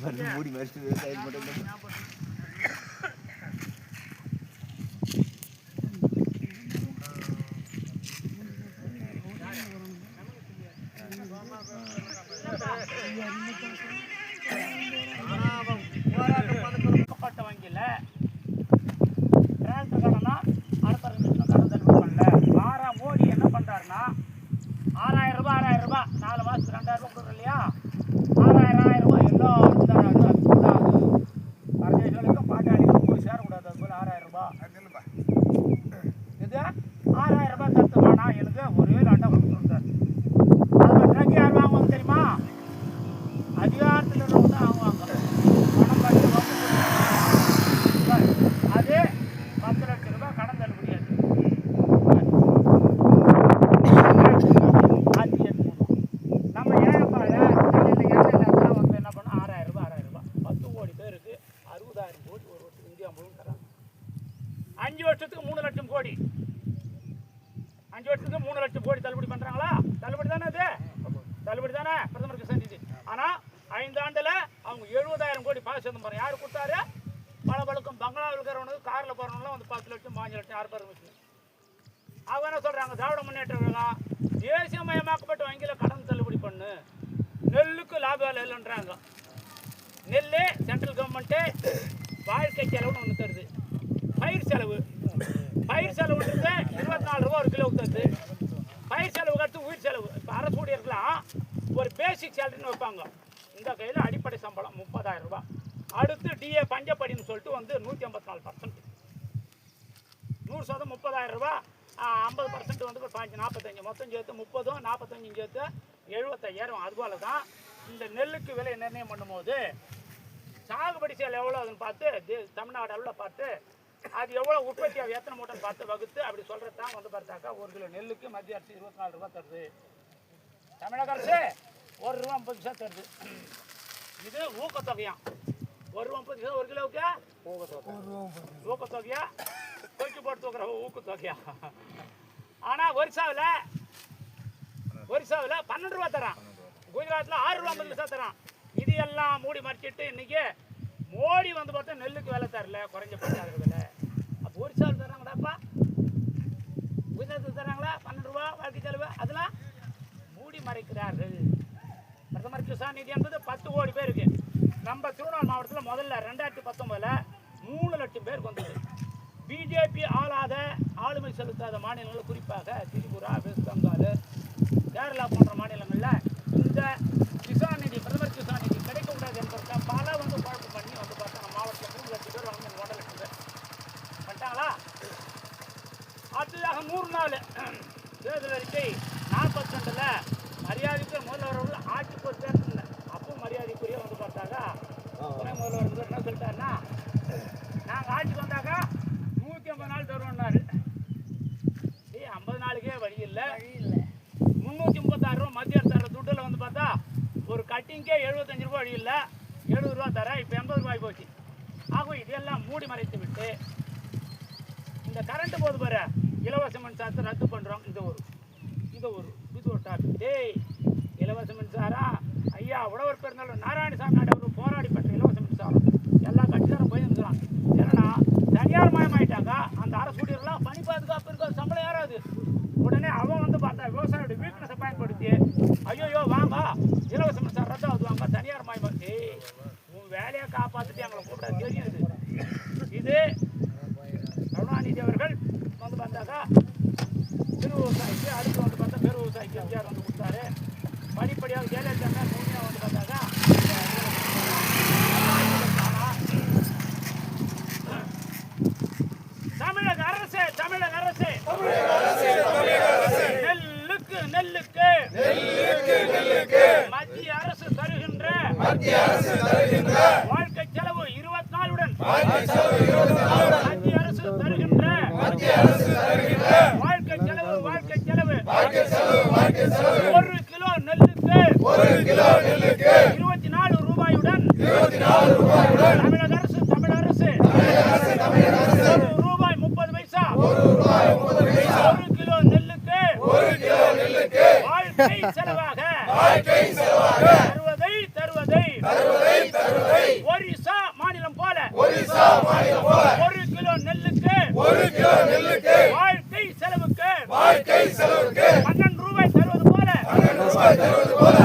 மூடி மறைச்சு விவசாயம் பண்ணுறது போராட்டப்பட்ட வங்கியில் டிரான்ஸ்ஃபர் கடனா அடுத்த ரெண்டு வருஷம் கடன் தள்ளுபடி பண்ணல ஆறா மோடி என்ன பண்ணுறாருன்னா ஆறாயிரம் ரூபாய் ஆறாயிரம் ரூபாய் நாலு மாதத்துக்கு ரெண்டாயிரம் ரூபாய் கொடுக்குறோம் இல்லையா ஆறாயிரம் ஆயிரம் ரூபாய் எல்லாரும் தராது அது கூடாது பரதேசிகளுக்கும் பாட்டாளிகளுக்கும் போய் சேரக்கூடாது அது போல் ஆறாயிரம் ரூபாய் இது ஆறாயிரம் ரூபாய் தத்துவானா எனக்கு ஒரே ரெண்டா கொடுத்துருந்தார் அது ட்ரக் யார் வாங்குவாங்க தெரியுமா அதிகாரத்தில் இருக்கவங்க தான் வாங்குவாங்க பணம் கட்டி வம்பு பண்ணுவாங்க. அது பத்து லட்சம் ரூபாய் கடன் தள்ளுபடி அது ஆட்சி எடுத்துக்கணும். நம்ம ஏழைப்பாழ தலையில் எண்ணெய் இல்லாதவங்க வந்து என்ன பண்ணோம் ஆறாயிரம் ரூபாய் ஆறாயிரம் ரூபாய் பத்து கோடி பேருக்கு அறுபதாயிரம் கோடி ஒரு வருஷத்துக்கு இந்தியா முழுவதும் தராங்க அஞ்சு வருஷத்துக்கு மூணு லட்சம் கோடி அஞ்சு வருஷத்துக்கு மூணு லட்சம் கோடி தள்ளுபடி பண்றாங்களா தள்ளுபடி தானே அது தள்ளுபடி தானே பிரதமர் கிசான் நிதி ஆனா ஐந்து ஆண்டுல அவங்க எழுபதாயிரம் கோடி பாஸ் பாருங்க யாரு கொடுத்தாரு பளபளுக்கும் பங்களாவில் இருக்கிறவனுக்கு கார்ல போறவங்களாம் வந்து பத்து லட்சம் பாஞ்சு லட்சம் யார் பேர் வச்சு அவங்க என்ன சொல்றாங்க திராவிட முன்னேற்ற கழகம் தேசியமயமாக்கப்பட்ட வங்கியில கடன் தள்ளுபடி பண்ணு நெல்லுக்கு லாபம் இல்லைன்றாங்க. நெல் சென்ட்ரல் கவர்மெண்ட்டு வாழ்க்கை செலவுன்னு ஒன்று தருது. பயிர் செலவு. பயிர் செலவுன்றது இருபத்தி நாலு ரூபா ஒரு கிலோவுக்கு தருது. பயிர் செலவுக்கு அடுத்து உயிர் செலவு. இப்போ அரசு ஊழியர்களாம் ஒரு பேசிக் சேலரின்னு வைப்பாங்க. இந்த கையில் அடிப்படை சம்பளம் முப்பதாயிரம் ரூபா. அடுத்து டிஏ பஞ்சப்படின்னு சொல்லிட்டு வந்து நூற்றி ஐம்பத்தி நாலு பர்சன்ட் நூறு சதம் முப்பதாயிரம் ரூபா. ஐம்பது பர்சன்ட் வந்து ஒரு பாஞ்சு நாற்பத்தஞ்சு மொத்தம் சேர்த்து முப்பதும் நாற்பத்தஞ்சும் சேர்த்து எழுபத்தையாயிரம். அதுபோல் தான் இந்த நெல்லுக்கு விலை நிர்ணயம் பண்ணும்போது சாகுபடி செயல் எவ்வளோ அதுன்னு பார்த்து தமிழ்நாடு அளவில் பார்த்து அது எவ்வளோ உற்பத்தி ஆகும் எத்தனை மூட்டைன்னு பார்த்து வகுத்து அப்படி சொல்கிறது தான் வந்து பார்த்தாக்கா ஒரு கிலோ நெல்லுக்கு மத்திய அரசு இருபத்தி நாலு ரூபா தருது. தமிழக அரசு ஒரு ரூபா ஐம்பது பைசா தருது. இது ஊக்கத்தொகையாம் ஒரு ரூபா முப்பது பைசா ஒரு கிலோவுக்கு? ஊக்கத்தொகையா? கொச்சு போட்டு தூக்குற ஊக்கத்தொகையா? ஆனால் ஒரிசாவில் ஒரிசாவில் பன்னெண்டு ரூபா தரான். குஜராத்தில் ஆறு ரூபா ஐம்பது பைசா தரான் இது எல்லாம் மூடி மறைச்சிட்டு இன்னைக்கு மோடி வந்து பார்த்தா நெல்லுக்கு வேலை தரல குறைஞ்ச பஞ்சாயிரம் விலை அப்போ ஒரிசாவில் தராங்கடாப்பா குஜராத்தில் தராங்களா பன்னெண்டு ரூபா வாழ்க்கை செலவு. அதெல்லாம் மூடி மறைக்கிறார்கள். பிரதமர் கிசான் நிதி என்பது பத்து கோடி பேருக்கு. நம்ம திருவண்ணாமலை மாவட்டத்தில் முதல்ல ரெண்டாயிரத்தி பத்தொம்பதில் மூணு லட்சம் பேருக்கு வந்தது. பிஜேபி ஆளாத ஆளுமை செலுத்தாத மாநிலங்கள் குறிப்பாக திரிபுரா வெஸ்ட் பெங்கால் கேரளா போன்ற மாநிலங்களில் இந்த கிசான் நிதி பிரதமர் கிசான் நிதி கிடைக்கக்கூடாது என்பதற்காக பல வந்து குழப்பம் பண்ணி வந்து பார்த்தா நம்ம மாவட்டத்தில் மூணு லட்சம் பேர் வந்து லட்சம் பேர் பண்ணிட்டாங்களா? அடுத்ததாக நூறு நாள் தேர்தல் அறிக்கை நாற்பத்தி ரெண்டில் மரியாதைக்குரிய முதல்வர் அவர்கள் ஆட்சி அப்பவும் மரியாதைக்குரிய வந்து பார்த்தாக்கா துணை முதல்வர் என்ன சொல்லிட்டாருன்னா நாங்கள் ஆட்சிக்கு வந்தாக்கா நூற்றி ஐம்பது நாள் தருவோம்னாரு ஏய் ஐம்பது நாளுக்கே வழி இல்லை முந்நூற்றி முப்பத்தாறு ரூபா மத்திய அரசு தர துட்டில் வந்து பார்த்தா ஒரு கட்டிங்கே எழுபத்தஞ்சு ரூபா வழி இல்லை எழுபது ரூபா தரேன் இப்போ எண்பது ரூபாய் போச்சு. ஆகும் இதெல்லாம் மூடி மறைத்து விட்டு இந்த கரண்ட் போது பாரு இலவச மின்சாரத்தை ரத்து பண்ணுறோம் இந்த ஒரு இந்த ஒரு இது ஒரு டாபிக் டேய் இலவச மின்சாரம் ஐயா உழவர் பெருந்தாலும் நாராயணசாமி நாடு போராடி பெற்ற இலவச மின்சாரம் எல்லா கட்சியாரும் போய் நிற்கிறான் ஏன்னா தனியார் மயமாயிட்டாக்கா? அந்த அரசு ஊழியர்கள்லாம் பணி பாதுகாப்பு இருக்க சம்பளம் ஏறாது. உடனே அவன் வந்து பார்த்தா விவசாயியோட வீக்னஸை பயன்படுத்தி Glória, glória.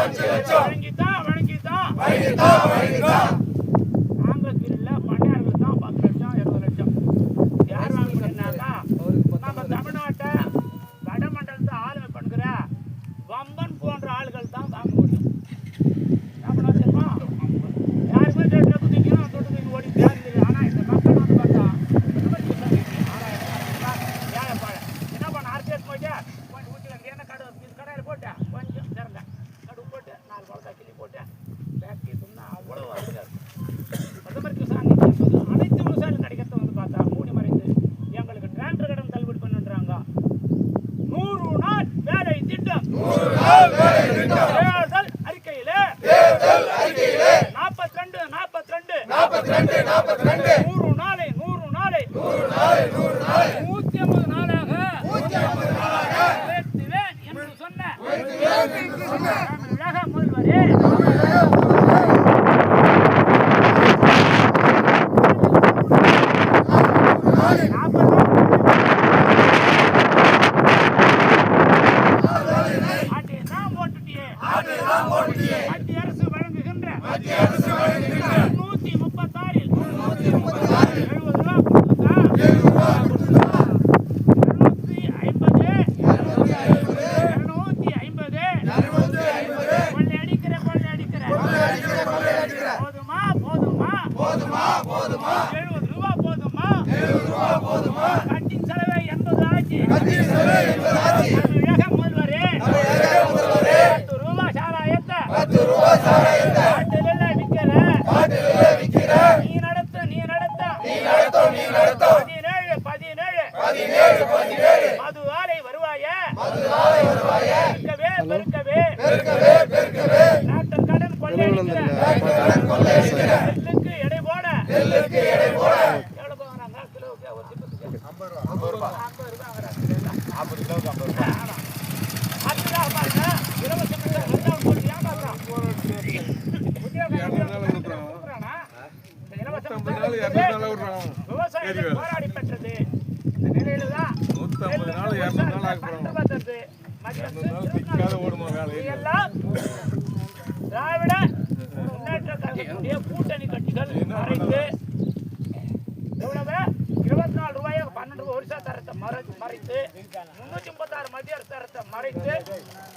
正，这个正。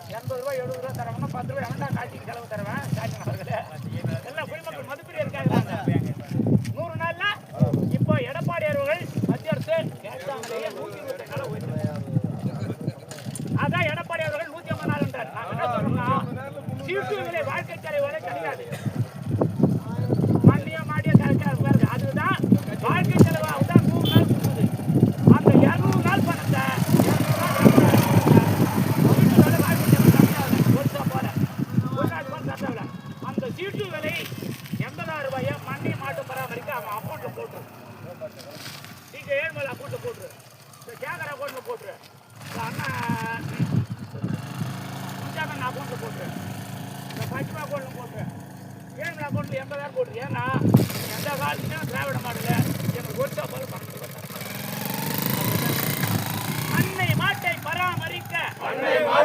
எண்பது ரூபாய் எழுபது ரூபா தரவங்க பத்து ரூபாய் அனந்தா காட்சிக்கு செலவு தருவேன்? காட்சி நபர்களே எல்லாம் குடிமக்கள் மதிப்பீடு இருக்காங்க நூறு நாளில் இப்போ எடப்பாடி அவர்கள் மத்திய அரசு நூற்றி இருபத்தி நாள் அதான் எடப்பாடி அவர்கள் நூற்றி ஐம்பது நாள் என்றார். என்ன சொல்றோம்னா சீட்டு வாழ்க்கை தலைவரை கிடையாது Amen.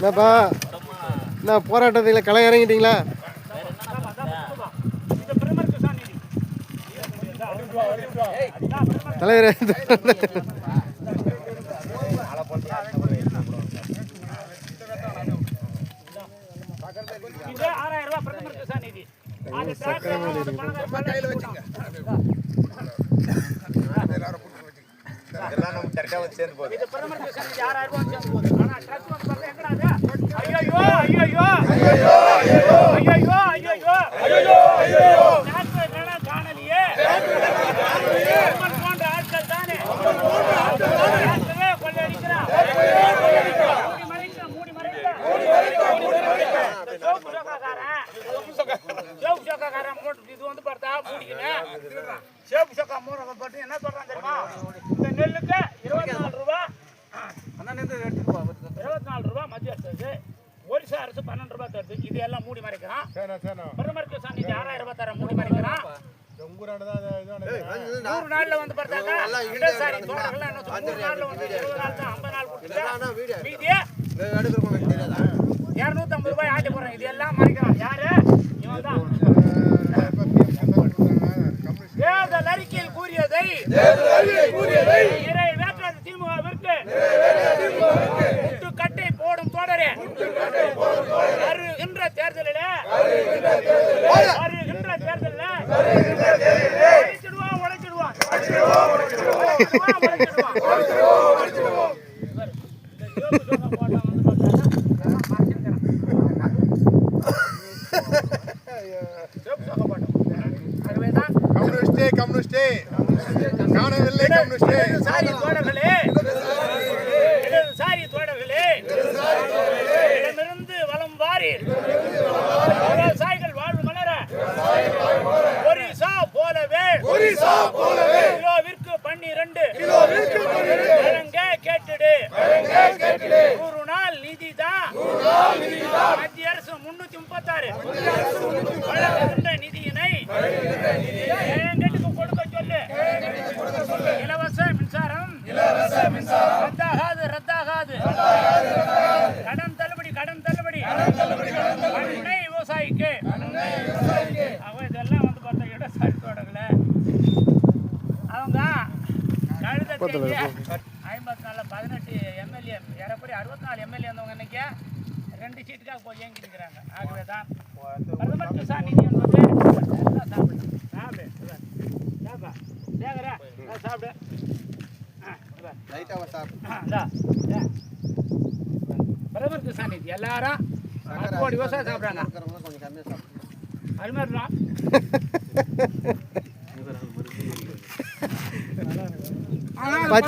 என்னப்பா? என்ன போராட்டத்தில் களை இறங்கிட்டீங்களா? தலைவர்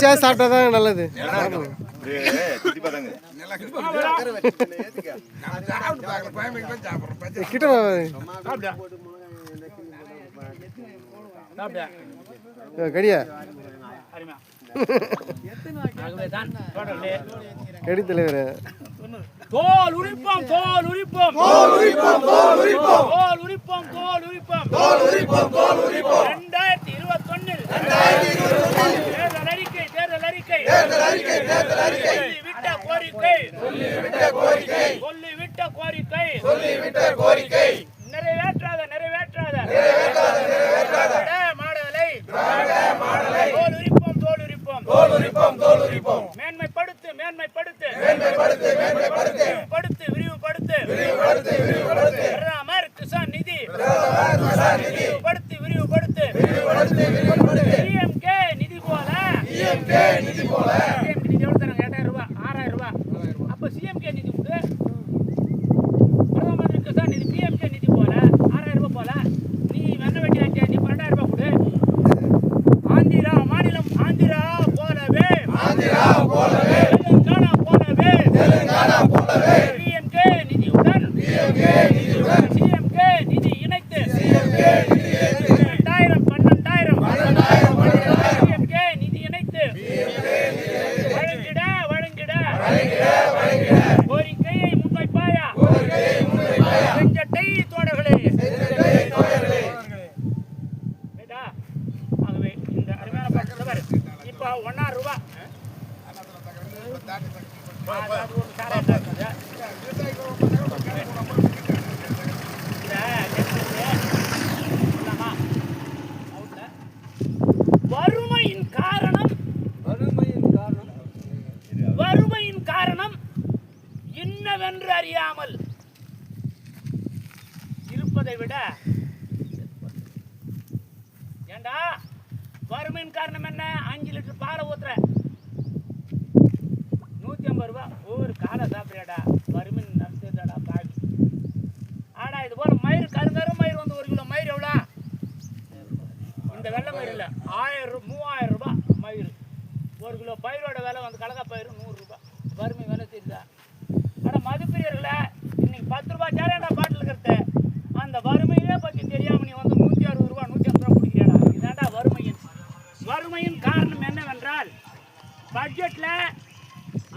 பச்சா சாப்பிட்டா தான் நல்லது கிட்ட கடியா. கடி தலைவர். தோல் உரிப்போம் தோல் உரிப்போம். தோல் உரிப்போம் தோல் உரிப்போம். தோல் உரிப்போம் தோல் உரிப்போம். தோல் உரிப்போம் தோல் உரிப்போம் 2021 தேர்தல் அறிக்கை தேர்தல் அறிக்கை தேர்தல் அறிக்கை தேர்தல் அறிக்கை. விட்ட கோரிக்கை. சொல்லி விட்ட கோரிக்கை. சொல்லி விட்ட கோரிக்கை. சொல்லி விட்ட கோரிக்கை. நிறைவேற்றாத நிறைவேற்றாத. நிறைவேற்றாத நிறைவேற்றாத. மாடலை மாடலை. தோல் உரிப்போம் தோல் உரிப்போம் தோல் உரிப்போம் தோல் உரிப்போம் மேன்மைப்படுத்து மேன்மைப்படுத்து. மேன்மைப்படுத்து மேன்மைப்படுத்து. விரிவுபடுத்து விரிவுபடுத்து. விரிவுபடுத்து நிதி படுத்து விரிவுபடுத்து டிஎம்கே நிதி போல. நிதி போல. நிதி எவ்வளவு எட்டாயிரம் ரூபாய் ஆறாயிரம் ரூபாய். அப்ப சிஎம்கே நிதி உண்டு. என்னவென்று அறியாமல் இருப்பதை விட ஏண்டா? வறுமையின் காரணம் என்ன? அஞ்சு லிட்டர் பாலை ஊத்துற. நூத்தி ஐம்பது ரூபா. ஒவ்வொரு காலை சாப்பிடுறியாடா? வறுமையின் நடத்துதாடா பாவி. ஆடா இது போல மயிர் கருங்கரு மயிர் வந்து ஒரு கிலோ. மயிர் எவ்வளோ? இந்த வெள்ளை மயிர் இல்லை. ஆயிரம் மூவாயிரம் ரூபாய் மயிர் ஒரு கிலோ பயிரோட விலை வந்து கடலை பயிர் நூறுரூபா வறுமை விலை தெரியுதா ஆனால் மதுப்பிரியர்களே இன்னைக்கு பத்து ரூபாய் சேரேண்டா பாட்டில் இருக்கிறது அந்த வறுமையே பற்றி தெரியாமல் நீ வந்து நூற்றி அறுபது ரூபா நூற்றி ஐம்பது ரூபா குடிக்கிறடா இதாண்டா வறுமையின் வறுமையின் காரணம் என்னவென்றால் பட்ஜெட்டில்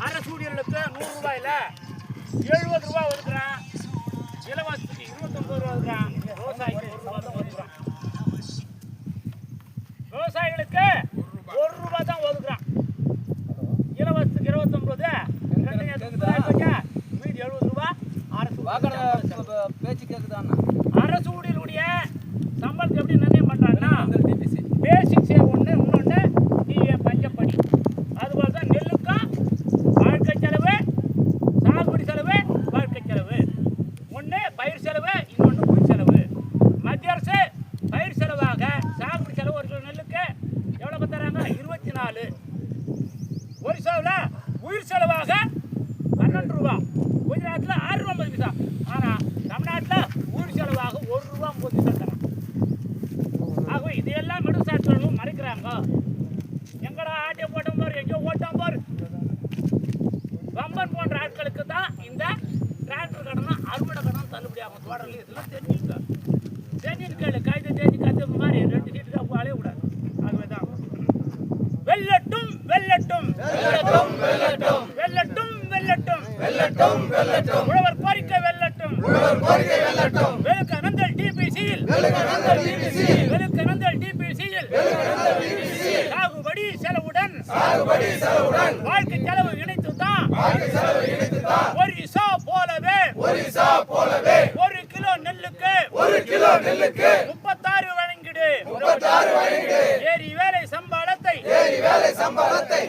அரசு ஊழியர்களுக்கு நூறு ரூபாயில் எழுபது ரூபா ஒதுக்குறான் இலவசத்துக்கு இருபத்தொம்பது ரூபா ஒதுக்குறான் விவசாயிக்கு ஒரு ரூபா தான் ஒதுக்குறான் விவசாயிகளுக்கு ஒரு ரூபா தான் ஒதுக்குறான். இலவசத்துக்கு இருபத்தொம்பது மீதி எழுபது ரூபா அரசு. பேச்சு கேக்குதாண்ணா? அரசு ஊழியர்களுடைய சம்பளத்தை எப்படி நிர்ணயம் பண்றாங்கன்னா டிபிசி பேசிக் சேவ் ஒன்று இன்னொன்று டிஏ பஞ்சப்படி அதுபோல தான் நெல்லுக்கும் வாழ்க்கை செலவு சாகுபடி செலவு வாழ்க்கை செலவு ஒன்று பயிர் செலவு இன்னொன்று உயிர் செலவு மத்திய அரசு பயிர் செலவாக சாகுபடி செலவு ஒரு கிலோ நெல்லுக்கு எவ்வளோ தராங்க இருபத்தி நாலு ஒரிசாவில் உயிர் செலவாக பன்னெண்டு ரூபா குஜராத்தில் ஆறு ரூபா ஐம்பது பைசா ஆனால் தமிழ்நாட்டில் உயிர் செலவாக ஒரு ரூபா ஐம்பது பைசா தரான் ஆகவே இதையெல்லாம் மிடுசாற்றணும் மறைக்கிறாங்க எங்கடா ஆட்டிய போட்டோம் பாரு எங்கேயோ ஓட்டம் பாரு வம்பன் போன்ற ஆட்களுக்கு தான் இந்த டிராக்டர் கடனா அறுவடை கடன் தள்ளுபடி ஆகும் தெரிஞ்சுங்க தெரிஞ்சுன்னு கேளு கைது கத்து மாதிரி ரெண்டு சீட்டு தான் அழைய கூடாது ஆகவே தான் வெல்லட்டும் வெல்லட்டும். வெல்லட்டும் வெல்லட்டும். வெல்லட்டும் வெல்லட்டும். வெல்லட்டும் வெல்லட்டும். உழவர் கோரிக்கை வெல்லட்டும். உழவர் கோரிக்கை வெல்லட்டும். வெலுக்க நந்தல் டிபிசியில் வெலுக்க நந்தல் டிபிசியில் வெலுக்க நந்தல் டிபிசியில் வெலுக்க நந்தல் டிபிசியில் சாகுபடி செலவுடன். சாகுபடி செலவுடன். வாழ்க்கை செலவு இணைத்து தான் வாழ்க்கை செலவு இணைத்து தான் ஒரிசா போலவே. ஒரிசா போலவே ஒரு கிலோ நெல்லுக்கு ஒரு கிலோ நெல்லுக்கு முப்பத்தாறு வழங்கிடு. முப்பத்தாறு வழங்கிடு. ஏரி வேலை சம்பளத்தை ஏரி வேலை சம்பளத்தை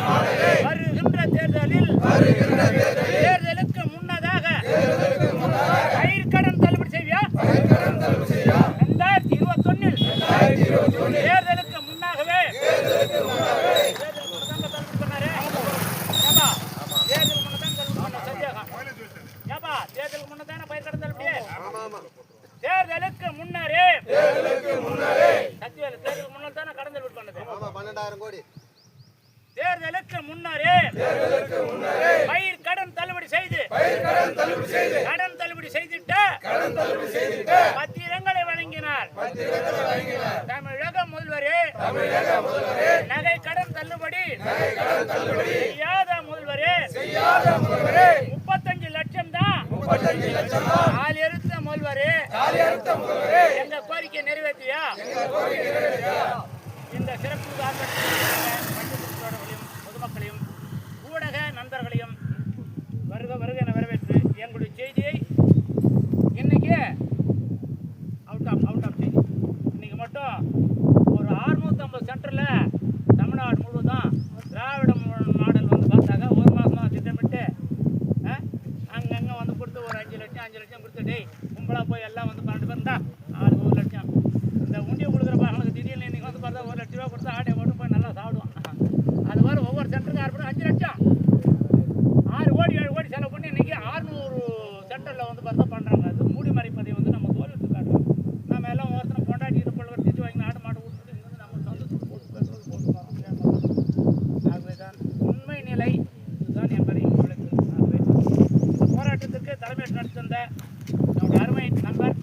மாட என்ற கோரிக்கை நிறைவேற்றியா? இந்த சிறப்பு பொதுமக்களையும் தலைமை நடத்திருந்த நம்முடைய அருமை நண்பர்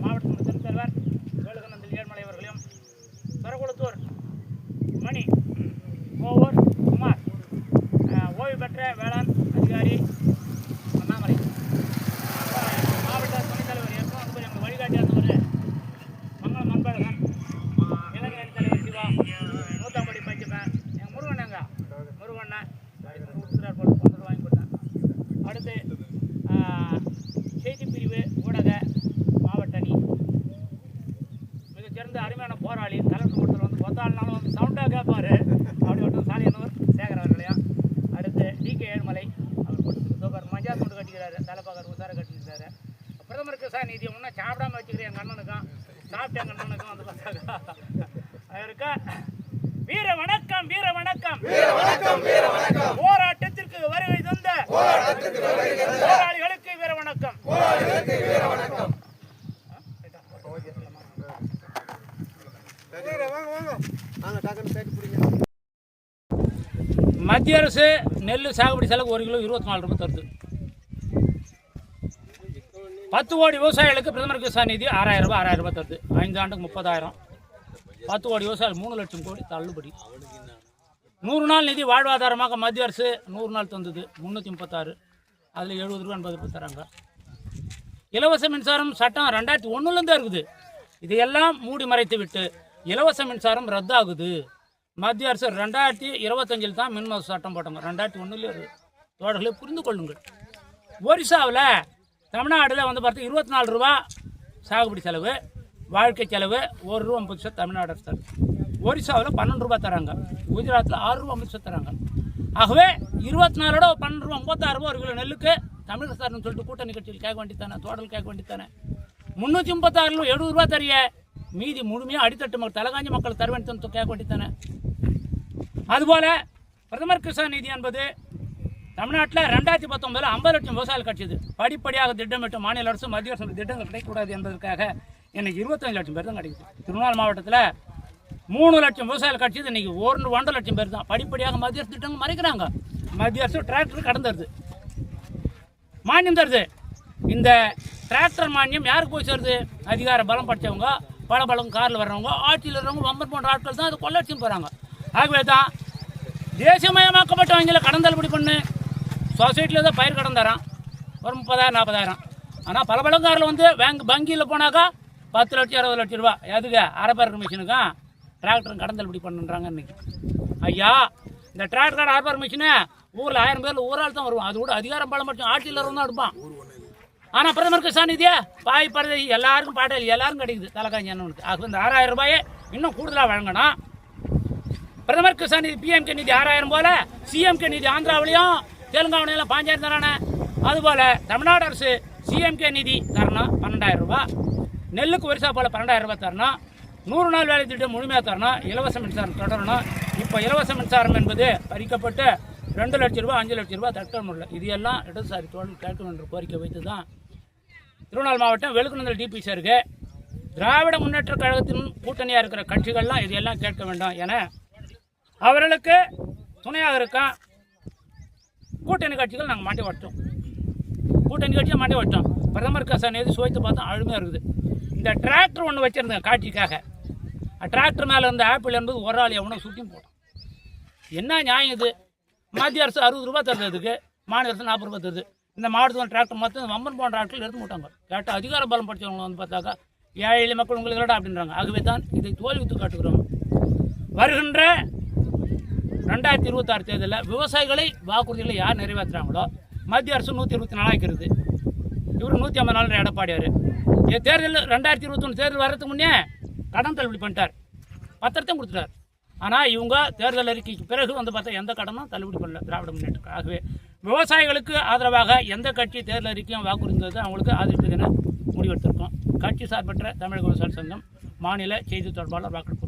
நெல் சாகுபடி செலவு ஒரு கிலோ இருபத்தி நாலு ரூபாய் தருது. பத்து கோடி விவசாயிகளுக்கு பிரதமர் கிசான் நிதி ஆறாயிரம் ரூபாய் ஆறாயிரம் ரூபாய் தருது. ஐந்து ஆண்டுக்கு முப்பதாயிரம். பத்து கோடி விவசாயிகள் மூணு லட்சம் கோடி தள்ளுபடி. நூறு நாள் நிதி வாழ்வாதாரமாக மத்திய அரசு நூறு நாள் தந்தது. முந்நூற்றி முப்பத்தாறு. அதில் எழுபது ரூபா எண்பது ரூபாய் தராங்க. இலவச மின்சாரம் சட்டம் ரெண்டாயிரத்தி ஒன்றுலேருந்தே இருக்குது. இதையெல்லாம் மூடி மறைத்து விட்டு இலவச மின்சாரம் ரத்தாகுது. மத்திய அரசு ரெண்டாயிரத்தி இருபத்தஞ்சில் தான் மின்மச சட்டம் போட்டாங்க ரெண்டாயிரத்தி ஒன்றுலேயே இருக்குது தோழர்களை புரிந்து கொள்ளுங்கள். ஒரிசாவில் தமிழ்நாட்டில் வந்து பார்த்தா இருபத்தி நாலு ரூபா சாகுபடி செலவு வாழ்க்கை செலவு ஒரு ரூபா ஐம்பது பைசா தமிழ்நாடு அரசு தரும். ஒரிசாவில் பன்னெண்டு ரூபா தராங்க. குஜராத்தில் ஆறு ரூபா ஐம்பது பைசா தராங்க. ஆகவே இருபத்தி நாலோட பன்னெண்டு ரூபா ஐம்பத்தாறு ரூபா ஒரு கிலோ நெல்லுக்கு தமிழக சார்னு சொல்லிட்டு கூட்ட நிகழ்ச்சியில் கேட்க வேண்டித்தானே தோடல் கேட்க வேண்டித்தானே முந்நூற்றி முப்பத்தாறுல எழுபது ரூபா தரிய மீதி முழுமையாக அடித்தட்டு மக்கள் தலைகாஞ்சி மக்கள் தர வேண்டும் கேட்க வேண்டித்தானே அதுபோல பிரதமர் கிசான் நிதி என்பது தமிழ்நாட்டில் ரெண்டாயிரத்தி பத்தொன்பதில் ஐம்பது லட்சம் விவசாயிகள் கட்சிது. படிப்படியாக திட்டமிட்டு மாநில அரசு மத்திய அரசு திட்டங்கள் கிடைக்கக்கூடாது என்பதற்காக இன்னைக்கு இருபத்தஞ்சு லட்சம் பேர் தான் கிடைக்குது. திருவண்ணாமலை மாவட்டத்தில் மூணு லட்சம் விவசாயிகள் கட்சிது. இன்னைக்கு ஒரு ஒன்றரை லட்சம் பேர் தான். படிப்படியாக மத்திய அரசு திட்டங்கள் மறைக்கிறாங்க. மத்திய அரசு டிராக்டர் கடந்துருது மானியம் தருது. இந்த டிராக்டர் மானியம் யாருக்கு போய் சேருது? அதிகார பலம் படித்தவங்க பல பலம் காரில் வர்றவங்க ஆட்சியில் இருக்கிறவங்க வம்பர் போன்ற ஆட்கள் தான் அது கொள்ளடிச்சுன்னு போகிறாங்க ஆகவே தான் தேசியமயமாக்கப்பட்டவங்கள கடன் தள்ளுபடி பண்ணு. சொசைட்டியில் தான் பயிர் கடன் தரான் ஒரு முப்பதாயிரம் நாற்பதாயிரம். ஆனால் பல பழங்காரில் வந்து வேங்க வங்கியில் போனாக்கா பத்து லட்சம் இருபது லட்சம் ரூபா. எதுக்கு? அரைப்பறக்கு மிஷினுக்கும் டிராக்டரும் கடன் தள்ளுபடி பண்ணுன்றாங்க இன்றைக்கி ஐயா இந்த டிராக்டர் அரைப்பற மிஷினு ஊரில் ஆயிரம் பேரில் ஊரால் தான் வருவோம் அது கூட அதிகாரம் பலம் மட்டும் ஆட்சியில் இருந்தால் எடுப்பான். ஆனால் பிரதமர் கிசான் நிதியா பாய் பரதை எல்லாருக்கும் பாடல் எல்லாரும் கிடைக்குது. தலைக்காஞ்சி அண்ணனுக்கு. ஆக இந்த ஆறாயிரம் ரூபாயை இன்னும் கூடுதலாக வழங்கணும் பிரதமர் கிசான் நிதி பிஎம்கே நிதி ஆறாயிரம் போல சிஎம்கே நிதி ஆந்திராவிலையும் தெலுங்கானாவிலையும் பாஞ்சாயிரம் தரானே. அதுபோல தமிழ்நாடு அரசு சிஎம்கே நிதி தரணும் பன்னெண்டாயிரம் ரூபாய். நெல்லுக்கு வருஷா போல பன்னெண்டாயிரம் ரூபாய் தரணும். நூறு நாள் வேலை திட்டம் முழுமையாக தரணும் இலவச மின்சாரம் தொடரணும். இப்போ இலவச மின்சாரம் என்பது பறிக்கப்பட்டு ரெண்டு லட்சம் ரூபாய் அஞ்சு லட்சம் ரூபாய் தட்ட முடியல. இது எல்லாம் இடதுசாரி தோழன் கேட்கணும் என்ற கோரிக்கை வைத்து தான் திருவண்ணாமலை மாவட்டம் வெளுக்குநந்தல் டிபிசி இருக்கு திராவிட முன்னேற்ற கழகத்தின் கூட்டணியாக இருக்கிற கட்சிகள்லாம் இதையெல்லாம் கேட்க வேண்டும் என அவர்களுக்கு துணையாக இருக்க கூட்டணி கட்சிகள் நாங்கள் மாட்டி வட்டோம் கூட்டணி கட்சியை மாட்டி வட்டோம் பிரதமர் கசான் எது சுவைத்து பார்த்தா அழுமையாக இருக்குது. இந்த டிராக்டர் ஒன்று வச்சுருந்தேன் காட்சிக்காக. டிராக்டர் மேலே இருந்த ஆப்பிள் என்பது ஒரு ஆள் எவனோ சுட்டியும் போட்டான். என்ன நியாயம் இது? மத்திய அரசு அறுபது ரூபா தருது அதுக்கு. மாநில அரசு நாற்பது ரூபாய் தருது. இந்த மாவட்டத்தில் டிராக்டர் மொத்தம் வம்பன் போன்ற ஆட்கள் எடுத்து விட்டாங்க கேட்டால் அதிகார பலம் படித்தவங்க வந்து பார்த்தாக்கா ஏழை மக்கள் உங்களுக்கு இல்லடா அப்படின்றாங்க. ஆகவே தான் இதை தோல்வித்து காட்டுகிறோம். வருகின்ற ரெண்டாயிரத்தி இருபத்தாறு தேர்தலில் விவசாயிகளை வாக்குறுதிகளை யார் நிறைவேற்றுறாங்களோ மத்திய அரசு நூற்றி இருபத்தி நாலாக்கிறது இவர் நூற்றி ஐம்பது நாலு எடப்பாடியார். தேர்தல் ரெண்டாயிரத்தி இருபத்தொன்று தேர்தல் வர்றதுக்கு முன்னே கடன் தள்ளுபடி பண்ணிட்டார். பத்திரத்தையும் கொடுத்துட்டார். ஆனால் இவங்க தேர்தல் அறிக்கைக்கு பிறகு வந்து பார்த்தா எந்த கடனும் தள்ளுபடி பண்ணல திராவிட முன்னேற்ற ஆகவே விவசாயிகளுக்கு ஆதரவாக எந்த கட்சி தேர்தல் அறிக்கையும் வாக்குறுந்தது அவங்களுக்கு ஆதரிப்பது என முடிவெடுத்திருக்கோம். கட்சி சார்பற்ற தமிழக விவசாய சங்கம் மாநில செய்தி தொடர்பாளர் வாக்கெடுப்பு